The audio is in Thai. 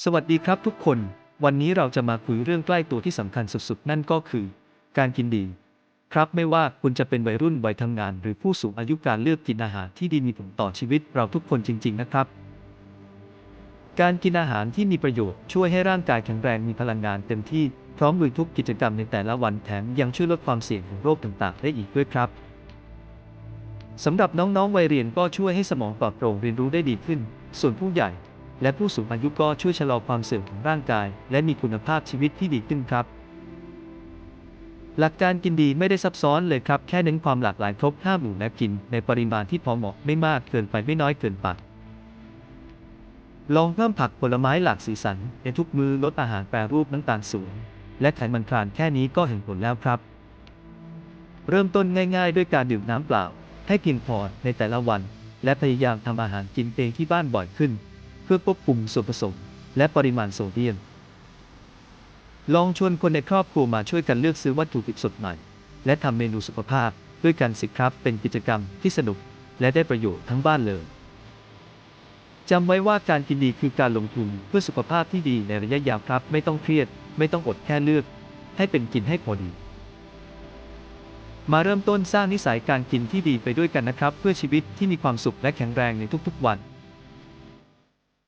สวัสดีครับทุกคน วันนี้เราจะมาคุยเรื่องใกล้ตัวที่สำคัญสุดๆ นั่นก็คือ การกินดี ครับไม่ว่าคุณจะเป็นวัยรุ่นวัยทำงาน หรือผู้สูงอายุการเลือกกินอาหารที่ดีมีผลต่อชีวิตเราทุกคนจริง ๆ นะครับ การกินอาหารที่มีประโยชน์ช่วยให้ร่างกายแข็งแรงมีพลังงานเต็มที่พร้อมลุยทุกกิจกรรมในแต่ละวันแถมยังช่วยลดความเสี่ยงของโรคต่างๆ ได้อีกด้วยครับสำหรับน้องๆวัยเรียนก็ช่วยให้สมองปลอดโปร่งเรียนรู้ได้ดีขึ้น ส่วนผู้ใหญ่ และผู้สูงอายุก็ช่วยชะลอความเสื่อมของร่างกาย และมีคุณภาพชีวิตที่ดีขึ้นครับ หลักการกินดีไม่ได้ซับซ้อนเลยครับ แค่เน้นความหลากหลายครบห้าหมู่และกิน ในปริมาณที่พอเหมาะไม่มากเกินไปไม่น้อยเกินไปลองเพิ่มผักผลไม้หลากสีสันในทุกมือลดอาหารแปรรูปน้ำตาลสูง และไขมันทรานแค่นี้ก็เห็นผลแล้วครับ เริ่มต้นง่าย ๆ ด้วยการดื่มน้ำเปล่า ให้เพียงพอในแต่ละวัน และพยายามทำอาหารกินเองที่บ้านบ่อยขึ้น เพื่อควบคุมส่วนผสม และปริมาณโซเดียม ลองชวนคนในครอบครัวมาช่วยกันเลือกซื้อวัตถุดิบสดใหม่ และทำเมนูสุขภาพด้วยกันสิครับเป็นกิจกรรมที่สนุก และได้ประโยชน์ทั้งบ้านเลยจำไว้ว่าการกินดีคือการลงทุนเพื่อสุขภาพที่ดีในระยะยาวครับ ไม่ต้องเครียด ไม่ต้องอดแค่เลือก ให้เป็นกินให้พอดีมาเริ่มต้นสร้างนิสัยการกินที่ดีไปด้วยกันนะครับ เพื่อชีวิตที่มีความสุขและแข็งแรงในทุกๆวัน